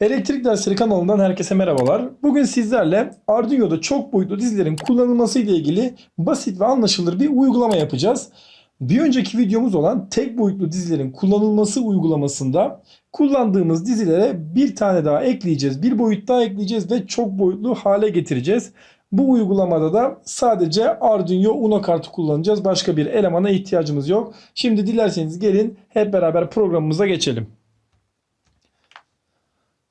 Elektrik Dersleri kanalından herkese merhabalar. Bugün sizlerle Arduino'da çok boyutlu dizilerin kullanılması ile ilgili basit ve anlaşılır bir uygulama yapacağız. Bir önceki videomuz olan tek boyutlu dizilerin kullanılması uygulamasında kullandığımız dizilere bir tane daha ekleyeceğiz. Bir boyut daha ekleyeceğiz ve çok boyutlu hale getireceğiz. Bu uygulamada da sadece Arduino Uno kartı kullanacağız. Başka bir elemana ihtiyacımız yok. Şimdi dilerseniz gelin hep beraber programımıza geçelim.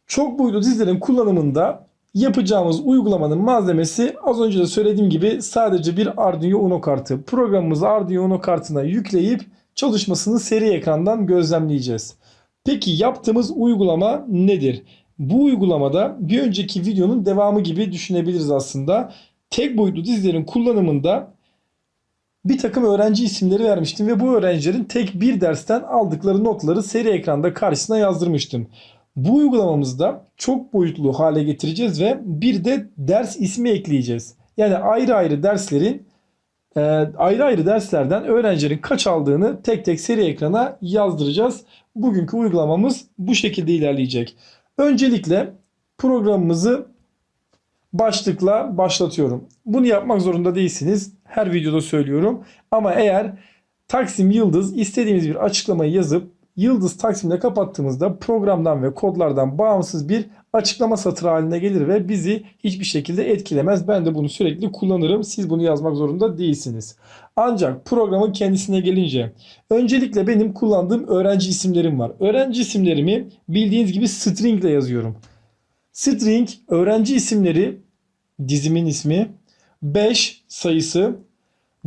Çok boyutlu dizilerin kullanımında yapacağımız uygulamanın malzemesi az önce de söylediğim gibi sadece bir Arduino Uno kartı. Programımızı Arduino Uno kartına yükleyip çalışmasını seri ekrandan gözlemleyeceğiz. Peki yaptığımız uygulama nedir? Bu uygulamada bir önceki videonun devamı gibi düşünebiliriz aslında. Tek boyutlu dizilerin kullanımında bir takım öğrenci isimleri vermiştim ve bu öğrencilerin tek bir dersten aldıkları notları seri ekranda karşısına yazdırmıştım. Bu uygulamamızda çok boyutlu hale getireceğiz ve bir de ders ismi ekleyeceğiz. Yani ayrı ayrı derslerin e, ayrı ayrı derslerden öğrencilerin kaç aldığını tek tek seri ekrana yazdıracağız. Bugünkü uygulamamız bu şekilde ilerleyecek. Öncelikle programımızı başlıkla başlatıyorum. Bunu yapmak zorunda değilsiniz. Her videoda söylüyorum. Ama eğer Taksim Yıldız istediğimiz bir açıklamayı yazıp Yıldız Taksim'le kapattığımızda programdan ve kodlardan bağımsız bir açıklama satırı haline gelir ve bizi hiçbir şekilde etkilemez. Ben de bunu sürekli kullanırım. Siz bunu yazmak zorunda değilsiniz. Ancak programın kendisine gelince öncelikle benim kullandığım öğrenci isimlerim var. Öğrenci isimlerimi bildiğiniz gibi string ile yazıyorum. String öğrenci isimleri dizimin ismi 5 sayısı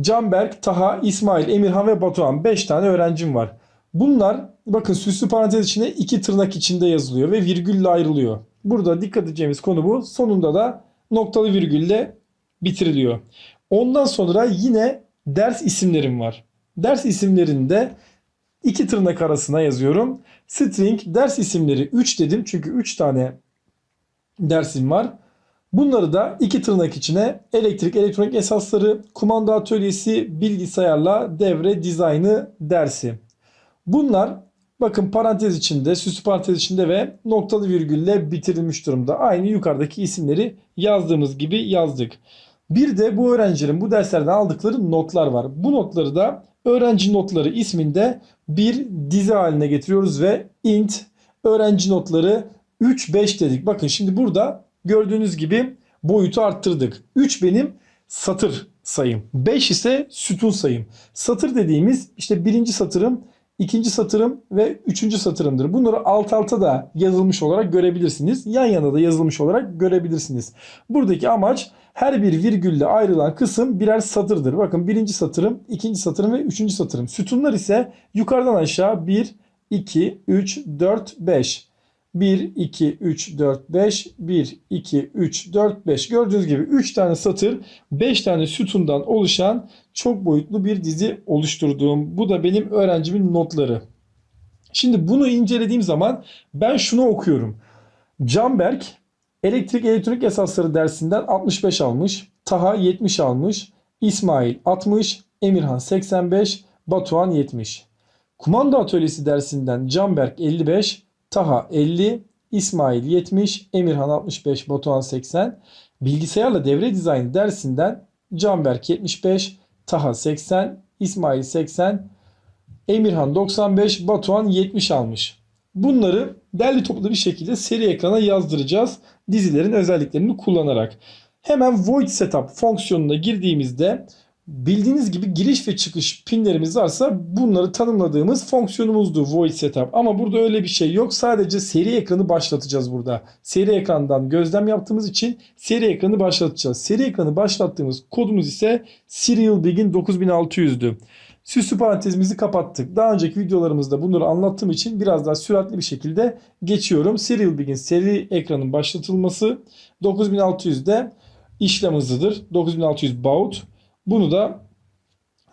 Canberk, Taha, İsmail, Emirhan ve Batuhan 5 tane öğrencim var. Bunlar bakın süslü parantez içine iki tırnak içinde yazılıyor ve virgülle ayrılıyor. Burada dikkat edeceğimiz konu bu. Sonunda da noktalı virgülle bitiriliyor. Ondan sonra yine ders isimlerim var. Ders isimlerinde iki tırnak arasına yazıyorum. String ders isimleri 3 dedim çünkü 3 tane dersim var. Bunları da iki tırnak içine elektrik, elektronik esasları, kumanda atölyesi, bilgisayarla devre dizaynı dersi. Bunlar bakın parantez içinde, süslü parantez içinde ve noktalı virgülle bitirilmiş durumda. Aynı yukarıdaki isimleri yazdığımız gibi yazdık. Bir de bu öğrencilerin bu derslerden aldıkları notlar var. Bu notları da öğrenci notları isminde bir dizi haline getiriyoruz ve int öğrenci notları 3 5 dedik. Bakın şimdi burada gördüğünüz gibi boyutu arttırdık. 3 benim satır sayım. 5 ise sütun sayım. Satır dediğimiz işte birinci satırım ikinci satırım ve üçüncü satırımdır. Bunları alt alta da yazılmış olarak görebilirsiniz. Yan yana da yazılmış olarak görebilirsiniz. Buradaki amaç her bir virgülle ayrılan kısım birer satırdır. Bakın birinci satırım, ikinci satırım ve üçüncü satırım. Sütunlar ise yukarıdan aşağı 1, 2, 3, 4, 5. 1, 2, 3, 4, 5, 1, 2, 3, 4, 5. Gördüğünüz gibi 3 tane satır, 5 tane sütundan oluşan çok boyutlu bir dizi oluşturduğum. Bu da benim öğrencimin notları. Şimdi bunu incelediğim zaman ben şunu okuyorum. Canberk elektrik elektronik esasları dersinden 65 almış. Taha 70 almış. İsmail 60. Emirhan 85. Batuhan 70. Kumanda atölyesi dersinden Canberk 55. Taha 50, İsmail 70, Emirhan 65, Batuhan 80. Bilgisayarla devre dizaynı dersinden Canberk 75, Taha 80, İsmail 80, Emirhan 95, Batuhan 70 almış. Bunları derli toplu bir şekilde seri ekrana yazdıracağız dizilerin özelliklerini kullanarak. Hemen void setup fonksiyonuna girdiğimizde Bildiğiniz gibi giriş ve çıkış pinlerimiz varsa bunları tanımladığımız fonksiyonumuzdu void setup. Ama burada öyle bir şey yok. Sadece seri ekranı başlatacağız burada. Seri ekrandan gözlem yaptığımız için seri ekranı başlatacağız. Seri ekranı başlattığımız kodumuz ise serial begin 9600'dü. Süslü parantezimizi kapattık. Daha önceki videolarımızda bunları anlattığım için biraz daha süratli bir şekilde geçiyorum. Serial begin seri ekranın başlatılması 9600'de işlem hızıdır. 9600 baud. Bunu da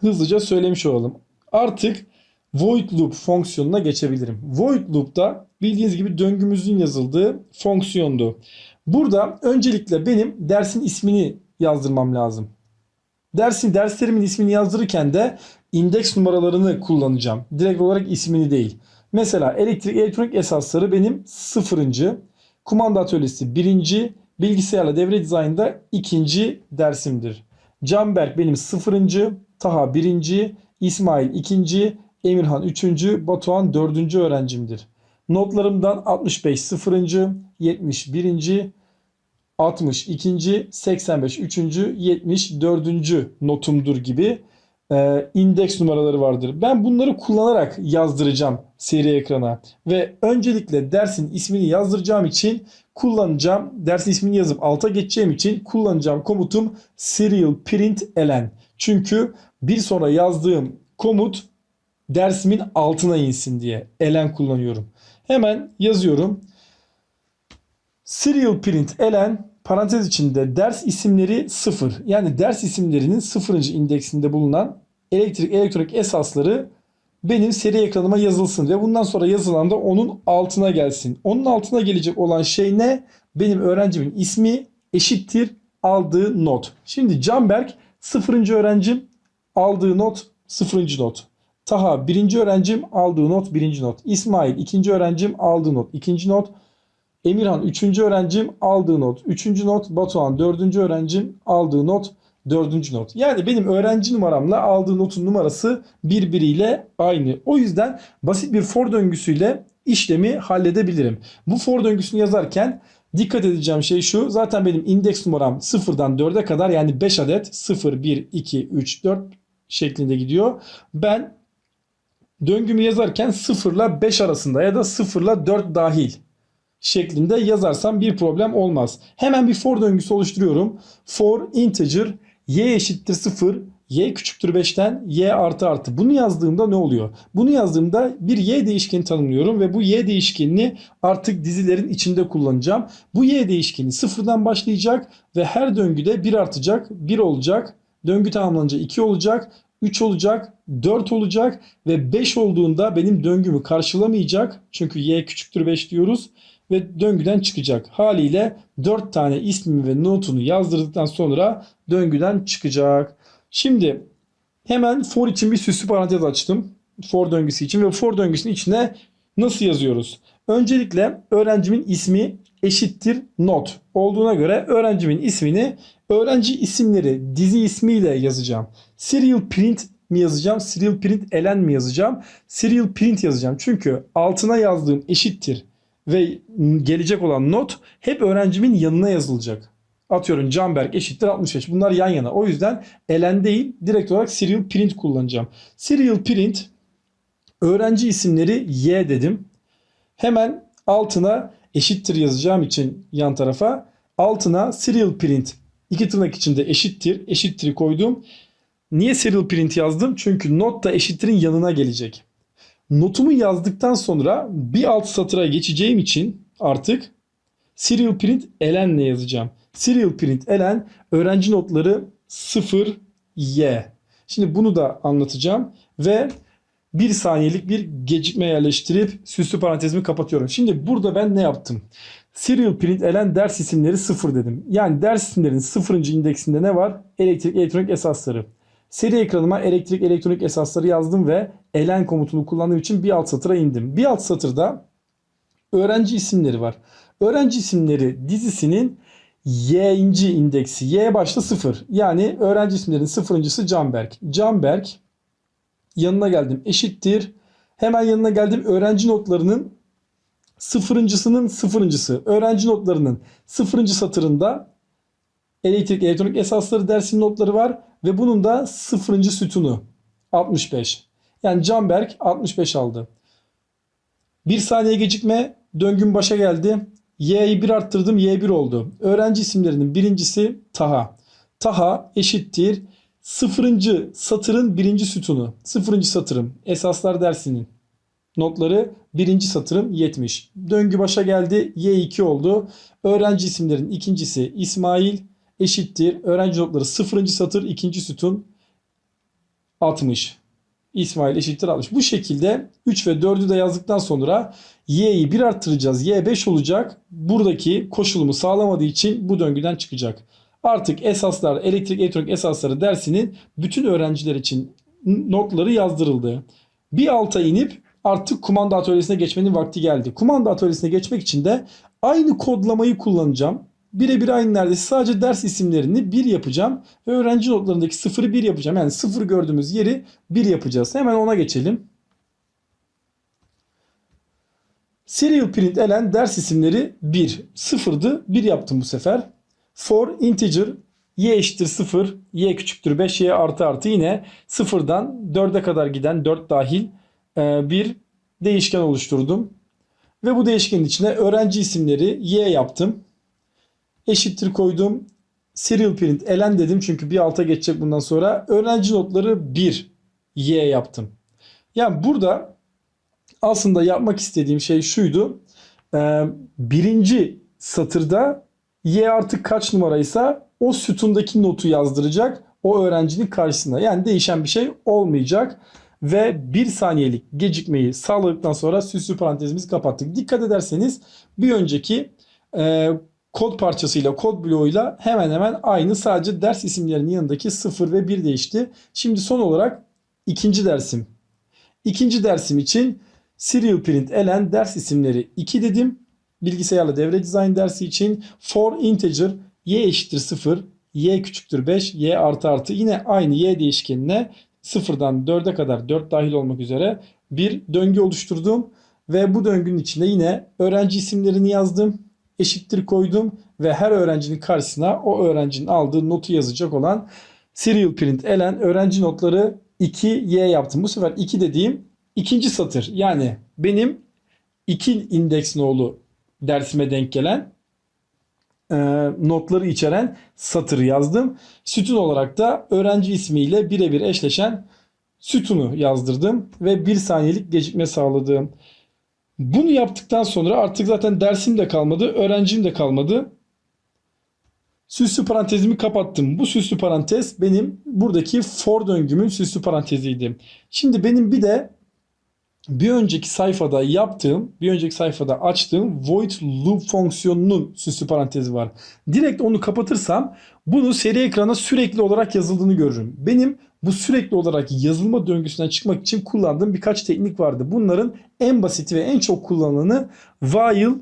hızlıca söylemiş olalım. Artık void loop fonksiyonuna geçebilirim. Void loop da bildiğiniz gibi döngümüzün yazıldığı fonksiyondu. Burada öncelikle benim dersin ismini yazdırmam lazım. Dersin derslerimin ismini yazdırırken de indeks numaralarını kullanacağım. Direkt olarak ismini değil. Mesela elektrik elektronik esasları benim sıfırıncı. Kumanda atölyesi birinci, bilgisayarla devre dizaynında ikinci dersimdir. Canberk benim sıfırıncı, Taha birinci, İsmail ikinci, Emirhan üçüncü, Batuhan dördüncü öğrencimdir. Notlarımdan 65 sıfırıncı, 70 birinci, 62. 85. 3. 74. notumdur gibi e, indeks numaraları vardır. Ben bunları kullanarak yazdıracağım seri ekrana. Ve öncelikle dersin ismini yazdıracağım için kullanacağım. Dersin ismini yazıp alta geçeceğim için kullanacağım komutum serial print elen. Çünkü bir sonra yazdığım komut dersimin altına insin diye elen kullanıyorum. Hemen yazıyorum. Serial print elen parantez içinde ders isimleri 0. Yani ders isimlerinin 0. indeksinde bulunan elektrik elektronik esasları benim seri ekranıma yazılsın ve bundan sonra yazılan da onun altına gelsin. Onun altına gelecek olan şey ne? Benim öğrencimin ismi eşittir aldığı not. Şimdi Canberk 0. öğrencim aldığı not 0. not. Taha 1. öğrencim aldığı not 1. not. İsmail 2. öğrencim aldığı not 2. not. Emirhan 3. öğrencim aldığı not 3. not. Batuhan 4. öğrencim aldığı not 4. not. Yani benim öğrenci numaramla aldığı notun numarası birbiriyle aynı. O yüzden basit bir for döngüsüyle işlemi halledebilirim. Bu for döngüsünü yazarken dikkat edeceğim şey şu. Zaten benim indeks numaram 0'dan 4'e kadar yani 5 adet 0, 1, 2, 3, 4 şeklinde gidiyor. Ben döngümü yazarken 0 ile 5 arasında ya da 0 ile 4 dahil şeklinde yazarsam bir problem olmaz. Hemen bir for döngüsü oluşturuyorum. For integer y eşittir 0, y küçüktür 5'ten y artı artı. Bunu yazdığımda ne oluyor? Bunu yazdığımda bir y değişkeni tanımlıyorum ve bu y değişkenini artık dizilerin içinde kullanacağım. Bu y değişkeni sıfırdan başlayacak ve her döngüde 1 artacak, 1 olacak. Döngü tamamlanınca 2 olacak, 3 olacak, 4 olacak ve 5 olduğunda benim döngümü karşılamayacak. Çünkü y küçüktür 5 diyoruz ve döngüden çıkacak. Haliyle 4 tane ismi ve notunu yazdırdıktan sonra döngüden çıkacak. Şimdi hemen for için bir süslü parantez açtım. For döngüsü için ve for döngüsünün içine nasıl yazıyoruz? Öncelikle öğrencimin ismi eşittir not olduğuna göre öğrencimin ismini öğrenci isimleri dizi ismiyle yazacağım. Serial print mi yazacağım? Serial print elen mi yazacağım? Serial print yazacağım. Çünkü altına yazdığım eşittir ve gelecek olan not hep öğrencimin yanına yazılacak. Atıyorum Canberk eşittir 65. Bunlar yan yana. O yüzden elen değil direkt olarak serial print kullanacağım. Serial print öğrenci isimleri Y dedim. Hemen altına eşittir yazacağım için yan tarafa altına serial print iki tırnak içinde eşittir eşittir koydum. Niye serial print yazdım? Çünkü not da eşittirin yanına gelecek. Notumu yazdıktan sonra bir alt satıra geçeceğim için artık serial print elenle yazacağım. Serial print elen öğrenci notları 0y. Şimdi bunu da anlatacağım ve bir saniyelik bir gecikme yerleştirip süslü parantezimi kapatıyorum. Şimdi burada ben ne yaptım? Serial print elen ders isimleri 0 dedim. Yani ders isimlerin 0. indeksinde ne var? Elektrik elektronik esasları. Seri ekranıma elektrik elektronik esasları yazdım ve elen komutunu kullandığım için bir alt satıra indim. Bir alt satırda öğrenci isimleri var. Öğrenci isimleri dizisinin y'inci indeksi. Y başta 0. Yani öğrenci isimlerinin sıfırıncısı Canberk. Canberk yanına geldim eşittir. Hemen yanına geldim öğrenci notlarının sıfırıncısının sıfırıncısı. Öğrenci notlarının sıfırıncı satırında elektrik elektronik esasları dersinin notları var ve bunun da sıfırıncı sütunu 65. Yani Canberk 65 aldı. Bir saniye gecikme döngüm başa geldi. Y'yi 1 arttırdım Y1 oldu. Öğrenci isimlerinin birincisi Taha. Taha eşittir sıfırıncı satırın birinci sütunu. Sıfırıncı satırım esaslar dersinin notları birinci satırım 70. Döngü başa geldi Y2 oldu. Öğrenci isimlerin ikincisi İsmail eşittir. Öğrenci notları sıfırıncı satır ikinci sütun 60. İsmail eşittir 60. Bu şekilde 3 ve 4'ü de yazdıktan sonra y'yi 1 arttıracağız. y 5 olacak. Buradaki koşulumu sağlamadığı için bu döngüden çıkacak. Artık esaslar, elektrik elektronik esasları dersinin bütün öğrenciler için notları yazdırıldı. Bir alta inip artık kumanda atölyesine geçmenin vakti geldi. Kumanda atölyesine geçmek için de Aynı kodlamayı kullanacağım. Birebir aynı neredeyse sadece ders isimlerini 1 yapacağım. Ve öğrenci notlarındaki 0'ı 1 yapacağım. Yani 0 gördüğümüz yeri 1 yapacağız. Hemen ona geçelim. Serial print elen ders isimleri 1. 0'dı. 1 yaptım bu sefer. For integer y eşittir 0, y küçüktür 5, y artı artı yine 0'dan 4'e kadar giden 4 dahil e, bir değişken oluşturdum. Ve bu değişkenin içine öğrenci isimleri y yaptım. Eşittir koydum. Serial print elen dedim çünkü bir alta geçecek bundan sonra. Öğrenci notları 1 y yaptım. Yani burada aslında yapmak istediğim şey şuydu. Ee, birinci satırda y artık kaç numaraysa o sütundaki notu yazdıracak o öğrencinin karşısına. Yani değişen bir şey olmayacak. Ve bir saniyelik gecikmeyi sağladıktan sonra süslü parantezimizi kapattık. Dikkat ederseniz bir önceki e, kod parçasıyla kod bloğuyla hemen hemen aynı. Sadece ders isimlerinin yanındaki 0 ve 1 değişti. Şimdi son olarak ikinci dersim. İkinci dersim için serial print elen ders isimleri 2 dedim. Bilgisayarla devre dizayn dersi için for integer y eşittir 0, y küçüktür 5, y artı artı yine aynı y değişkenine 0'dan 4'e kadar 4 dahil olmak üzere bir döngü oluşturdum. Ve bu döngünün içinde yine öğrenci isimlerini yazdım. Eşittir koydum ve her öğrencinin karşısına o öğrencinin aldığı notu yazacak olan serial print elen öğrenci notları 2y yaptım. Bu sefer 2 dediğim ikinci satır. Yani benim 2 indeks nolu dersime denk gelen e, notları içeren satırı yazdım. Sütun olarak da öğrenci ismiyle birebir eşleşen sütunu yazdırdım ve bir saniyelik gecikme sağladım. Bunu yaptıktan sonra artık zaten dersim de kalmadı, öğrencim de kalmadı. Süslü parantezimi kapattım. Bu süslü parantez benim buradaki for döngümün süslü paranteziydi. Şimdi benim bir de bir önceki sayfada yaptığım, bir önceki sayfada açtığım void loop fonksiyonunun süslü parantezi var. Direkt onu kapatırsam bunu seri ekrana sürekli olarak yazıldığını görürüm. Benim bu sürekli olarak yazılma döngüsünden çıkmak için kullandığım birkaç teknik vardı. Bunların en basiti ve en çok kullanılanı while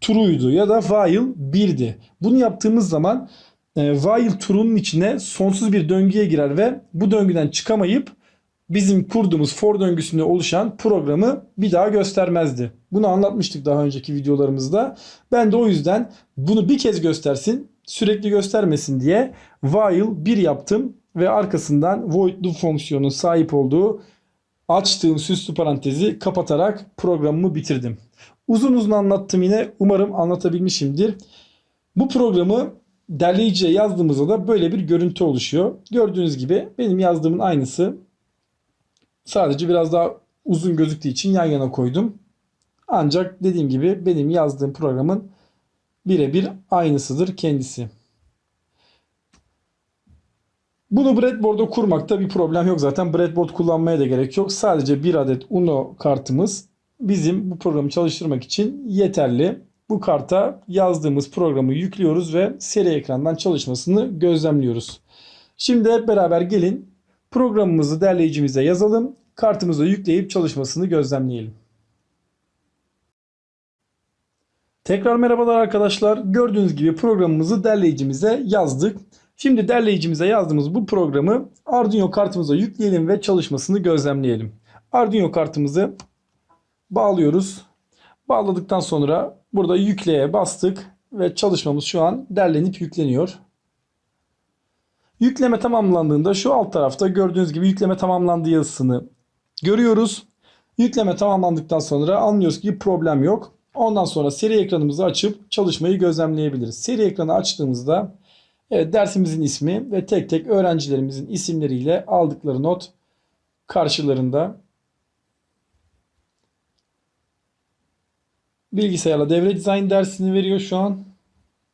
true'ydu ya da while 1'di. Bunu yaptığımız zaman e, while true'nun içine sonsuz bir döngüye girer ve bu döngüden çıkamayıp bizim kurduğumuz for döngüsünde oluşan programı bir daha göstermezdi. Bunu anlatmıştık daha önceki videolarımızda. Ben de o yüzden bunu bir kez göstersin, sürekli göstermesin diye while 1 yaptım ve arkasından void loop fonksiyonunun sahip olduğu açtığım süslü parantezi kapatarak programımı bitirdim. Uzun uzun anlattım yine. Umarım anlatabilmişimdir. Bu programı derleyiciye yazdığımızda da böyle bir görüntü oluşuyor. Gördüğünüz gibi benim yazdığımın aynısı. Sadece biraz daha uzun gözüktüğü için yan yana koydum. Ancak dediğim gibi benim yazdığım programın birebir aynısıdır kendisi. Bunu breadboard'a kurmakta bir problem yok zaten. Breadboard kullanmaya da gerek yok. Sadece bir adet Uno kartımız bizim bu programı çalıştırmak için yeterli. Bu karta yazdığımız programı yüklüyoruz ve seri ekrandan çalışmasını gözlemliyoruz. Şimdi hep beraber gelin programımızı derleyicimize yazalım. Kartımıza yükleyip çalışmasını gözlemleyelim. Tekrar merhabalar arkadaşlar. Gördüğünüz gibi programımızı derleyicimize yazdık. Şimdi derleyicimize yazdığımız bu programı Arduino kartımıza yükleyelim ve çalışmasını gözlemleyelim. Arduino kartımızı bağlıyoruz. Bağladıktan sonra burada yükleye bastık ve çalışmamız şu an derlenip yükleniyor. Yükleme tamamlandığında şu alt tarafta gördüğünüz gibi yükleme tamamlandı yazısını görüyoruz. Yükleme tamamlandıktan sonra anlıyoruz ki problem yok. Ondan sonra seri ekranımızı açıp çalışmayı gözlemleyebiliriz. Seri ekranı açtığımızda evet, dersimizin ismi ve tek tek öğrencilerimizin isimleriyle aldıkları not karşılarında. Bilgisayarla devre dizayn dersini veriyor şu an.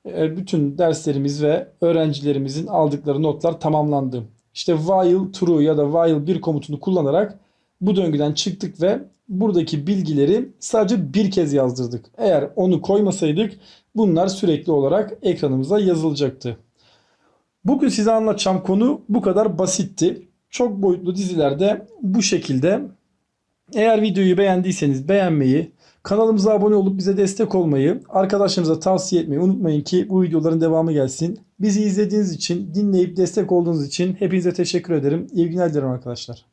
E, bütün derslerimiz ve öğrencilerimizin aldıkları notlar tamamlandı. İşte while true ya da while bir komutunu kullanarak bu döngüden çıktık ve buradaki bilgileri sadece bir kez yazdırdık. Eğer onu koymasaydık bunlar sürekli olarak ekranımıza yazılacaktı. Bugün size anlatacağım konu bu kadar basitti. Çok boyutlu dizilerde bu şekilde Eğer videoyu beğendiyseniz beğenmeyi, kanalımıza abone olup bize destek olmayı, arkadaşlarınıza tavsiye etmeyi unutmayın ki bu videoların devamı gelsin. Bizi izlediğiniz için, dinleyip destek olduğunuz için hepinize teşekkür ederim. İyi günler dilerim arkadaşlar.